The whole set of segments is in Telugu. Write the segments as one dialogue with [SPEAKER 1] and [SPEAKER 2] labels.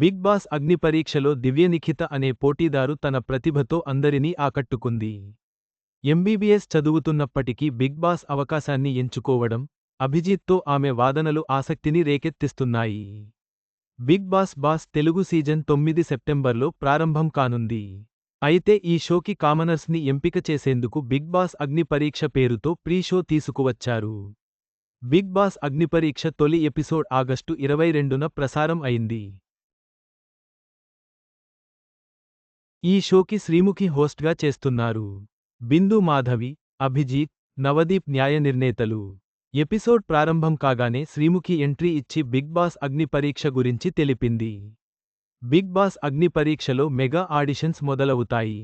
[SPEAKER 1] బిగ్ బాస్ అగ్ని పరీక్షలో దివ్యనిఖిత అనే పోటీదారు తన ప్రతిభతో అందరినీ ఆకట్టుకుంది. ఎంబీబీఎస్ చదువుతున్నప్పటికీ బిగ్ బాస్ అవకాశాన్ని ఎంచుకోవడం అభిజిత్తో ఆమె వాదనలు ఆసక్తిని రేకెత్తిస్తున్నాయి. Bigg Boss Boss Telugu season తొమ్మిది సెప్టెంబర్లో ప్రారంభం కానుంది. అయితే ఈ షోకి కామనర్స్ని ఎంపిక చేసేందుకు బిగ్ బాస్ అగ్ని పరీక్ష పేరుతో ప్రీ షో తీసుకువచ్చారు. బిగ్ బాస్ అగ్నిపరీక్ష తొలి ఎపిసోడ్ ఆగస్టు ఇరవై రెండున ప్రసారం అయింది. ఈ షోకి శ్రీముఖి హోస్ట్గా చేస్తున్నారు. బిందు మాధవి అభిజీత్ నవదీప్ న్యాయ నిర్ణేతలు ఎపిసోడ్ ప్రారంభం కాగానే శ్రీముఖి ఎంట్రీ ఇచ్చి బిగ్ బాస్ అగ్ని పరీక్ష గురించి తెలిపింది. బిగ్ బాస్ అగ్ని పరీక్షలో మెగా ఆడిషన్స్ మొదలవుతాయి.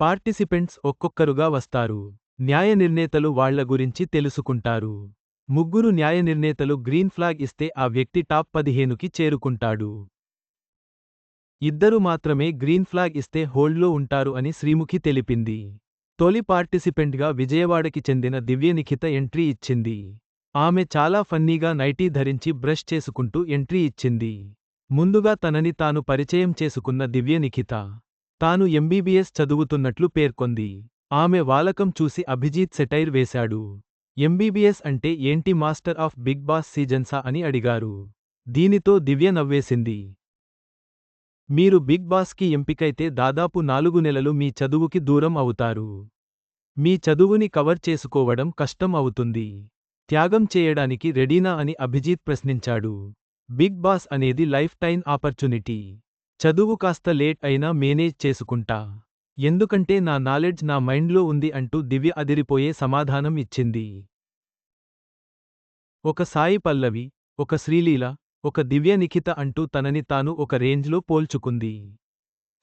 [SPEAKER 1] పార్టిసిపెంట్స్ ఒక్కొక్కరుగా వస్తారు. న్యాయ నిర్ణేతలు వాళ్ళ గురించి తెలుసుకుంటారు. ముగ్గురు న్యాయ నిర్ణేతలు గ్రీన్ ఫ్లాగ్ ఇస్తే ఆ వ్యక్తి టాప్ పదిహేనుకి చేరుకుంటాడు. ఇద్దరు మాత్రమే గ్రీన్ ఫ్లాగ్ ఇస్తే హోల్డ్లో ఉంటారు అని శ్రీముఖి తెలిపింది. తొలి పార్టిసిపెంట్గా విజయవాడకి చెందిన దివ్యనిఖిత ఎంట్రీ ఇచ్చింది. ఆమె చాలా ఫన్నీగా నైటీ ధరించి బ్రష్ చేసుకుంటూ ఎంట్రీ ఇచ్చింది. ముందుగా తనని తాను పరిచయం చేసుకున్న దివ్యనిఖిత తాను ఎంబీబీఎస్ చదువుతున్నట్లు పేర్కొంది. ఆమె వాలకం చూసి అభిజీత్ సెటైర్ వేశాడు. ఎంబీబీఎస్ అంటే ఏంటి మాస్టర్ ఆఫ్ బిగ్ బాస్ సీజన్సా అని అడిగారు. దీనితో దివ్య నవ్వేసింది. మీరు బిగ్ బాస్కి ఎంపికైతే దాదాపు నాలుగు నెలలు మీ చదువుకి దూరం అవుతారు. మీ చదువుని కవర్ చేసుకోవడం కష్టం అవుతుంది. త్యాగం చేయడానికి రెడీనా అని అభిజీత్ ప్రశ్నించాడు. బిగ్ బాస్ అనేది లైఫ్ టైం ఆపర్చునిటీ. చదువు కాస్త లేట్ అయినా మేనేజ్ చేసుకుంటా. ఎందుకంటే నా నాలెడ్జ్ నా మైండ్లో ఉంది అంటూ దివ్య అదిరిపోయే సమాధానం ఇచ్చింది. ఒక సాయి పల్లవి ఒక శ్రీలీల ఒక దివ్య నిఖిత అంటూ తనని తాను ఒక రేంజ్లో పోల్చుకుంది.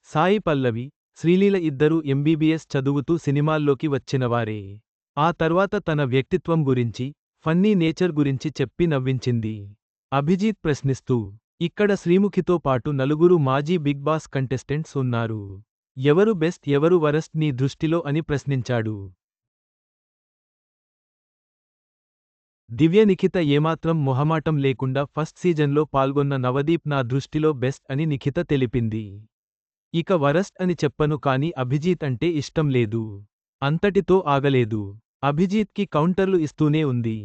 [SPEAKER 1] సాయి పల్లవి శ్రీలీల ఇద్దరూ ఎంబీబీఎస్ చదువుతూ సినిమాల్లోకి వచ్చినవారే. ఆ తర్వాత తన వ్యక్తిత్వం గురించి ఫన్నీ నేచర్ గురించి చెప్పి నవ్వించింది. అభిజీత్ ప్రశ్నిస్తూ ఇక్కడ శ్రీముఖితో పాటు నలుగురు మాజీ బిగ్ బాస్ కంటెస్టెంట్స్ ఉన్నారు. ఎవరు బెస్ట్ ఎవరు వరస్ట్ నీ దృష్టిలో అని ప్రశ్నించాడు. దివ్య నిఖిత ఏమాత్రం మొహమాటం లేకుండా ఫస్ట్ సీజన్లో పాల్గొన్న నవదీప్ నా దృష్టిలో బెస్ట్ అని నిఖిత తెలిపింది. ఇక వరస్ట్ అని చెప్పను కాని అభిజీత్ అంటే ఇష్టం లేదు. అంతటితో ఆగలేదు. అభిజీత్కి కౌంటర్లు ఇస్తూనే ఉంది.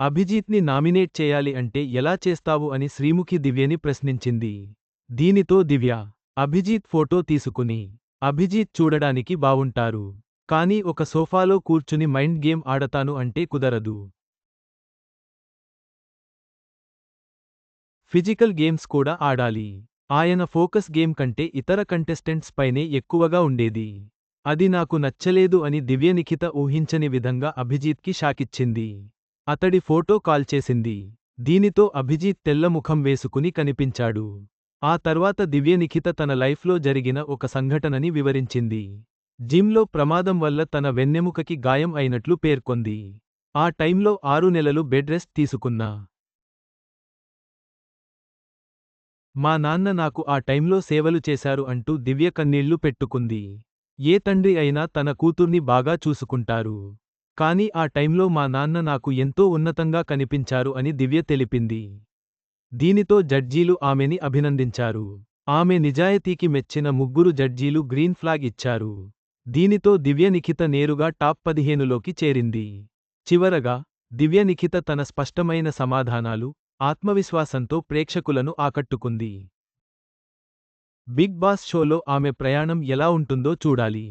[SPEAKER 1] అభిజీత్ని నామినేట్ చేయాలి అంటే ఎలా చేస్తావు అని శ్రీముఖి దివ్యని ప్రశ్నించింది. దీనితో దివ్య అభిజీత్ ఫోటో తీసుకుని అభిజీత్ చూడడానికి బావుంటారు. కానీ ఒక సోఫాలో కూర్చుని మైండ్ గేమ్ ఆడతాను అంటే కుదరదు. ఫిజికల్ గేమ్స్ కూడా ఆడాలి. ఆయన ఫోకస్ గేమ్ కంటే ఇతర కంటెస్టెంట్స్ పైనే ఎక్కువగా ఉండేది. అది నాకు నచ్చలేదు అని దివ్యనిఖిత ఊహించని విధంగా అభిజిత్కి షాకిచ్చింది. అతడి ఫోటో కాల్ చేసింది. దీనితో అభిజీత్ తెల్ల ముఖం వేసుకుని కనిపించాడు. ఆ తర్వాత దివ్యనిఖిత తన లైఫ్లో జరిగిన ఒక సంఘటనని వివరించింది. జిమ్లో ప్రమాదం వల్ల తన వెన్నెముకకి గాయం అయినట్లు పేర్కొంది. ఆ టైంలో ఆరు నెలలు బెడ్ రెస్ట్ తీసుకున్నా. మా నాన్న నాకు ఆ టైంలో సేవలు చేశారు అంటూ దివ్య కన్నీళ్ళు పెట్టుకుంది. ఏ తండ్రి అయినా తన కూతుర్ని బాగా చూసుకుంటారు. కాని ఆ టైంలో మా నాన్న నాకు ఎంతో ఉన్నతంగా కనిపించారు అని దివ్య తెలిపింది. దీనితో జడ్జీలు ఆమెని అభినందించారు. ఆమె నిజాయితీకి మెచ్చిన ముగ్గురు జడ్జీలు గ్రీన్ ఫ్లాగ్ ఇచ్చారు. దీనితో దివ్య నిఖిత నేరుగా టాప్ పదిహేనులోకి చేరింది. చివరగా దివ్య నిఖిత తన స్పష్టమైన సమాధానాలు ఆత్మవిశ్వాసంతో ప్రేక్షకులను ఆకట్టుకుంది. బిగ్ బాస్ షోలో ఆమె ప్రయాణం ఎలా ఉంటుందో చూడాలి.